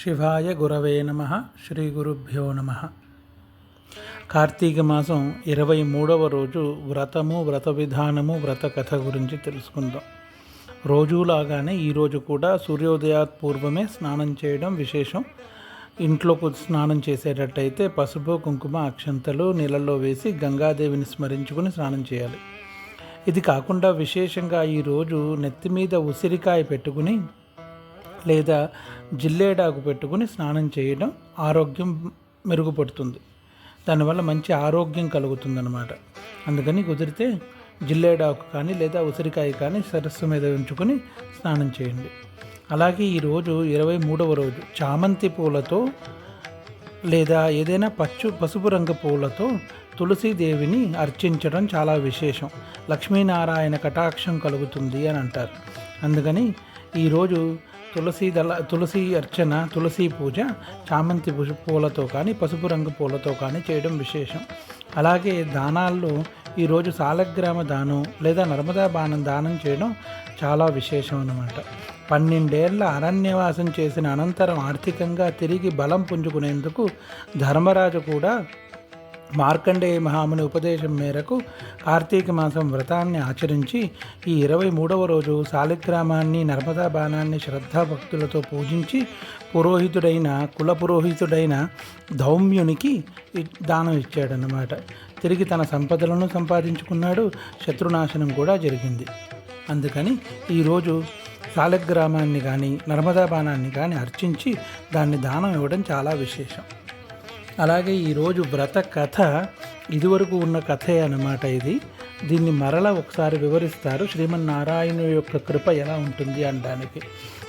శివాయ గురవే నమ శ్రీ గురుభ్యో నమ. కార్తీక మాసం ఇరవై మూడవ రోజు వ్రతము వ్రత విధానము వ్రత కథ గురించి తెలుసుకుందాం. రోజులాగానే ఈరోజు కూడా సూర్యోదయాత్ పూర్వమే స్నానం చేయడం విశేషం. ఇంట్లో స్నానం చేసేటట్టయితే పసుపు కుంకుమ అక్షంతలు నీళ్ళల్లో వేసి గంగాదేవిని స్మరించుకుని స్నానం చేయాలి. ఇది కాకుండా విశేషంగా ఈరోజు నెత్తి మీద ఉసిరికాయ పెట్టుకుని లేదా జిల్లేడాకు పెట్టుకుని స్నానం చేయడం ఆరోగ్యం మెరుగుపడుతుంది. దానివల్ల మంచి ఆరోగ్యం కలుగుతుందన్నమాట. అందుకని కుదిరితే జిల్లేడాకు కానీ లేదా ఉసిరికాయ కానీ సరస్సు మీద ఉంచుకొని స్నానం చేయండి. అలాగే ఈరోజు ఇరవై మూడవ రోజు చామంతి పూలతో లేదా ఏదైనా పచ్చు పసుపు రంగు పూలతో తులసీదేవిని అర్చించడం చాలా విశేషం. లక్ష్మీనారాయణ కటాక్షం కలుగుతుంది అని అంటారు. అందుకని ఈరోజు తులసి దళ తులసి అర్చన తులసి పూజ చామంతి పూజ పూలతో కానీ పసుపు రంగు పూలతో కానీ చేయడం విశేషం. అలాగే దానాల్లో ఈరోజు సాలగ్రామ దానం లేదా నర్మదా బాణం దానం చేయడం చాలా విశేషం అన్నమాట. పన్నెండేళ్ళ అరణ్యవాసం చేసిన అనంతరం ఆర్థికంగా తిరిగి బలం పుంజుకునేందుకు ధర్మరాజు కూడా మార్కండేయ మహాముని ఉపదేశం మేరకు కార్తీక మాసం వ్రతాన్ని ఆచరించి ఈ ఇరవై మూడవ రోజు శాలిగ్రామాన్ని నర్మదా బాణాన్ని శ్రద్ధాభక్తులతో పూజించి పురోహితుడైన కుల పురోహితుడైన ధౌమ్యునికి దానం ఇచ్చాడన్నమాట. తిరిగి తన సంపదలను సంపాదించుకున్నాడు. శత్రునాశనం కూడా జరిగింది. అందుకని ఈరోజు సాలగ్రామాన్ని కానీ నర్మదా బాణాన్ని కానీ అర్చించి దాన్ని దానం ఇవ్వడం చాలా విశేషం. అలాగే ఈరోజు వ్రత కథ ఇదివరకు ఉన్న కథే అన్నమాట ఇది. దీన్ని మరల ఒకసారి వివరిస్తారు. శ్రీమన్నారాయణు యొక్క కృప ఎలా ఉంటుంది అనడానికి.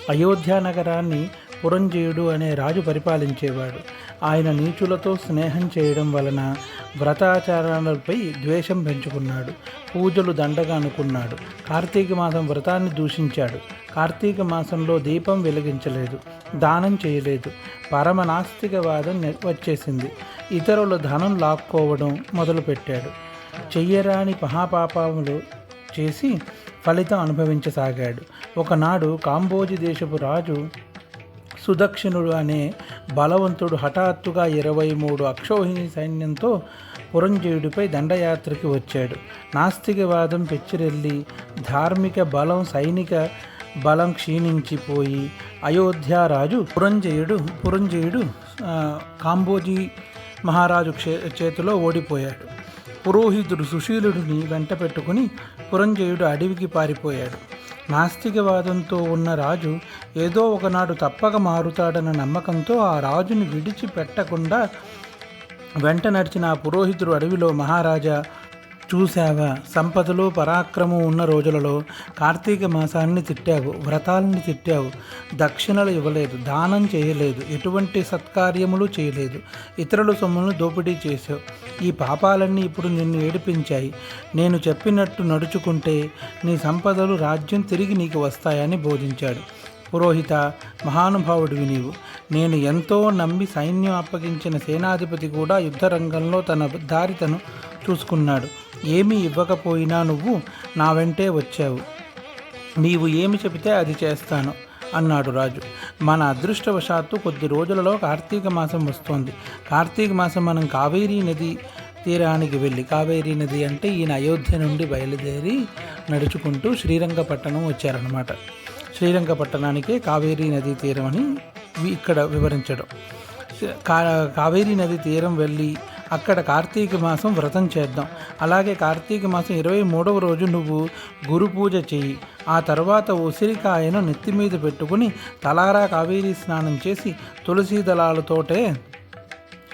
అయోధ్య నగరాన్ని పురంజయుడు అనే రాజు పరిపాలించేవాడు. ఆయన నీచులతో స్నేహం చేయడం వలన వ్రతాచారాలపై ద్వేషం పెంచుకున్నాడు. పూజలు దండగా అనుకున్నాడు. కార్తీక మాసం వ్రతాన్ని దూషించాడు. కార్తీక మాసంలో దీపం వెలిగించలేదు. దానం చేయలేదు. పరమ నాస్తికవాదం వచ్చేసింది. ఇతరుల ధనం లాక్కోవడం మొదలుపెట్టాడు. చెయ్యరాని మహాపాపములు చేసి ఫలితం అనుభవించసాగాడు. ఒకనాడు కాంబోజి దేశపు రాజు సుదక్షిణుడు అనే బలవంతుడు హఠాత్తుగా ఇరవై మూడు అక్షోహిణి సైన్యంతో పురంజయుడిపై దండయాత్రకి వచ్చాడు. నాస్తికవాదం పెచ్చిరెల్లి ధార్మిక బలం సైనిక బలం క్షీణించిపోయి అయోధ్యారాజు పురంజయుడు పురంజయుడు కాంబోజీ మహారాజు క్షే చేతిలో ఓడిపోయాడు. పురోహితుడు సుశీలుడిని వెంట పెట్టుకుని పురంజయుడు అడవికి పారిపోయాడు. నాస్తికవాదంతో ఉన్న రాజు ఏదో ఒకనాడు తప్పక మారుతాడన్న నమ్మకంతో ఆ రాజుని విడిచిపెట్టకుండా వెంట నడిచిన ఆ పురోహితుడు అడవిలో మహారాజా చూశావా? సంపదలు పరాక్రమం ఉన్న రోజులలో కార్తీక మాసాన్ని తిట్టావు వ్రతాలని తిట్టావు. దక్షిణలు ఇవ్వలేదు దానం చేయలేదు ఎటువంటి సత్కార్యములు చేయలేదు. ఇతరుల సొమ్ములను దోపిడీ చేశావు. ఈ పాపాలన్నీ ఇప్పుడు నిన్ను ఏడిపించాయి. నేను చెప్పినట్టు నడుచుకుంటే నీ సంపదలు రాజ్యం తిరిగి నీకు వస్తాయని బోధించాడు. పురోహిత మహానుభావుడివి నీవు. నేను ఎంతో నమ్మి సైన్యం అప్పగించిన సేనాధిపతి కూడా యుద్ధరంగంలో తన దారితను చూసుకున్నాడు. ఏమీ ఇవ్వకపోయినా నువ్వు నా వెంటే వచ్చావు. నీవు ఏమి చెబితే అది చేస్తాను అన్నాడు రాజు. మన అదృష్టవశాత్తు కొద్ది రోజులలో కార్తీక మాసం వస్తోంది. కార్తీక మాసం మనం కావేరీ నది తీరానికి వెళ్ళి కావేరీ నది అంటే ఈయన అయోధ్య నుండి బయలుదేరి నడుచుకుంటూ శ్రీరంగపట్టణం వచ్చారనమాట శ్రీరంగపట్టణానికి కావేరీ నదీ తీరం అని ఇక్కడ వివరించడం. కా కావేరీ నది తీరం వెళ్ళి అక్కడ కార్తీక మాసం వ్రతం చేద్దాం. అలాగే కార్తీక మాసం ఇరవై మూడవ రోజు నువ్వు గురు పూజ చెయ్యి ఆ తర్వాత ఉసిరికాయను నెత్తి మీద పెట్టుకుని తలారా కావేరీ స్నానం చేసి తులసీ దళాలతోటే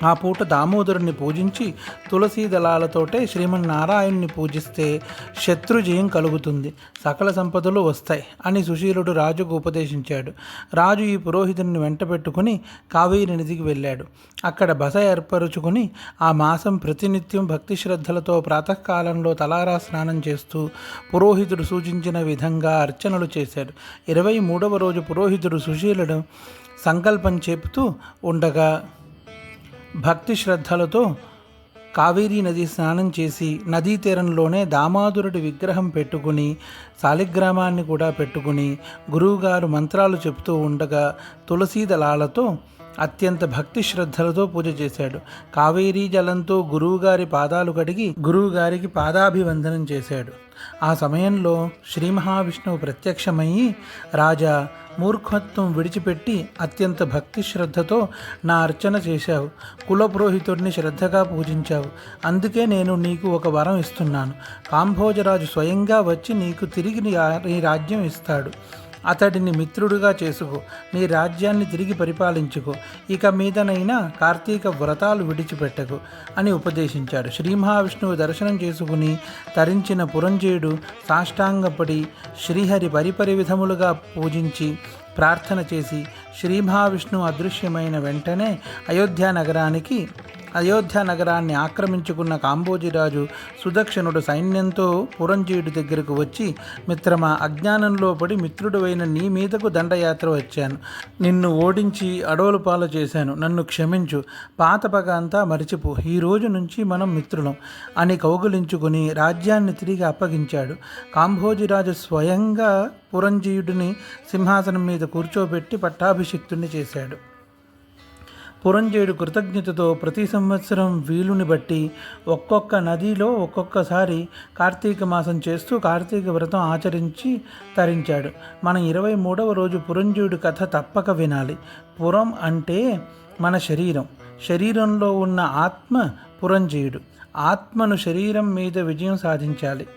ఆ పూట దామోదరుని పూజించి తులసీ దళాలతోటే శ్రీమన్నారాయణ్ణి పూజిస్తే శత్రుజయం కలుగుతుంది. సకల సంపదలు వస్తాయి అని సుశీలుడు రాజుకు ఉపదేశించాడు. రాజు ఈ పురోహితుడిని వెంట పెట్టుకుని కావేరి నదికి వెళ్ళాడు. అక్కడ బస ఏర్పరుచుకుని ఆ మాసం ప్రతినిత్యం భక్తి శ్రద్ధలతో ప్రాతకాలంలో తలారా స్నానం చేస్తూ పురోహితుడు సూచించిన విధంగా అర్చనలు చేశాడు. ఇరవై మూడవ రోజు పురోహితుడు సుశీలుడు సంకల్పం చెబుతూ ఉండగా భక్తి శ్రద్ధలతో కావేరీ నది స్నానం చేసి నదీ తీరంలోనే దామాదురుడి విగ్రహం పెట్టుకుని శాలిగ్రామాన్ని కూడా పెట్టుకుని గురువుగారు మంత్రాలు చెబుతూ ఉండగా తులసీ దళాలతో అత్యంత భక్తి శ్రద్ధలతో పూజ చేశాడు. కావేరీ జలంతో గురువుగారి పాదాలు కడిగి గురువుగారికి పాదాభివందనం చేశాడు. ఆ సమయంలో శ్రీ మహావిష్ణువు ప్రత్యక్షమయ్యి రాజా మూర్ఖత్వం విడిచిపెట్టి అత్యంత భక్తి శ్రద్ధతో నా అర్చన చేశావు. కులపురోహితుడిని శ్రద్ధగా పూజించావు. అందుకే నేను నీకు ఒక వరం ఇస్తున్నాను. కాంభోజరాజు స్వయంగా వచ్చి నీకు తిరిగి నీ నీ రాజ్యం ఇస్తాడు. అతడిని మిత్రుడుగా చేసుకో నీ రాజ్యాన్ని తిరిగి పరిపాలించుకో ఇక మీదనైనా కార్తీక వ్రతాలు విడిచిపెట్టకు అని ఉపదేశించాడు. శ్రీ మహావిష్ణువు దర్శనం చేసుకుని తరించిన పురంజేయుడు సాష్టాంగపడి శ్రీహరి పరిపరి విధములుగా పూజించి ప్రార్థన చేసి శ్రీ మహావిష్ణువు అదృశ్యమైన వెంటనే అయోధ్య నగరానికి అయోధ్య నగరాన్ని ఆక్రమించుకున్న కాంబోజిరాజు సుదక్షిణుడు సైన్యంతో పురంజీయుడి దగ్గరకు వచ్చి మిత్రమా అజ్ఞానంలో పడి మిత్రుడువైన నీ మీదకు దండయాత్ర వచ్చాను. నిన్ను ఓడించి అడవులు పాలు చేశాను. నన్ను క్షమించు. పాత పగ అంతా మరిచిపో. ఈ రోజు నుంచి మనం మిత్రులం. అని కౌగులించుకుని రాజ్యాన్ని తిరిగి అప్పగించాడు. కాంభోజిరాజు స్వయంగా పురంజీయుడిని సింహాసనం మీద కూర్చోబెట్టి పట్టాభిషిక్తుణ్ణి చేశాడు. పురంజేయుడు కృతజ్ఞతతో ప్రతి సంవత్సరం వీలుని బట్టి ఒక్కొక్క నదిలో ఒక్కొక్కసారి కార్తీక మాసం చేస్తూ కార్తీక వ్రతం ఆచరించి తరించాడు. మనం ఇరవై మూడవ రోజు పురంజేయుడి కథ తప్పక వినాలి. పురం అంటే మన శరీరం. శరీరంలో ఉన్న ఆత్మ పురంజేయుడు. ఆత్మను శరీరం మీద విజయం సాధించాలి.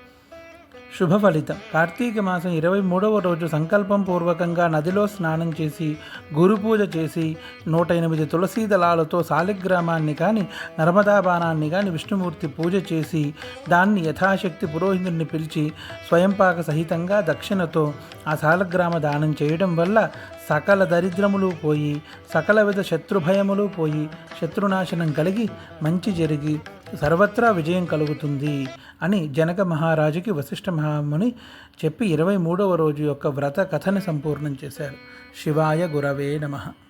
శుభ ఫలితం కార్తీక మాసం ఇరవై మూడవ రోజు సంకల్పం పూర్వకంగా నదిలో స్నానం చేసి గురు పూజ చేసి నూట ఎనిమిది తులసీ దళాలతో శాలిగ్రామాన్ని కానీ నర్మదా బాణాన్ని కానీ విష్ణుమూర్తి పూజ చేసి దాన్ని యథాశక్తి పురోహితుడిని పిలిచి స్వయంపాక సహితంగా దక్షిణతో ఆ శాలగ్రామ దానం చేయడం వల్ల సకల దరిద్రములు పోయి సకల విధ శత్రుభయములు పోయి శత్రునాశనం కలిగి మంచి జరిగి సర్వత్రా విజయం కలుగుతుంది అని జనక మహారాజుకి వశిష్ఠ మహాముని చెప్పి ఇరవై మూడవ రోజు యొక్క వ్రత కథని సంపూర్ణం చేశారు. శివాయ గురవే నమః.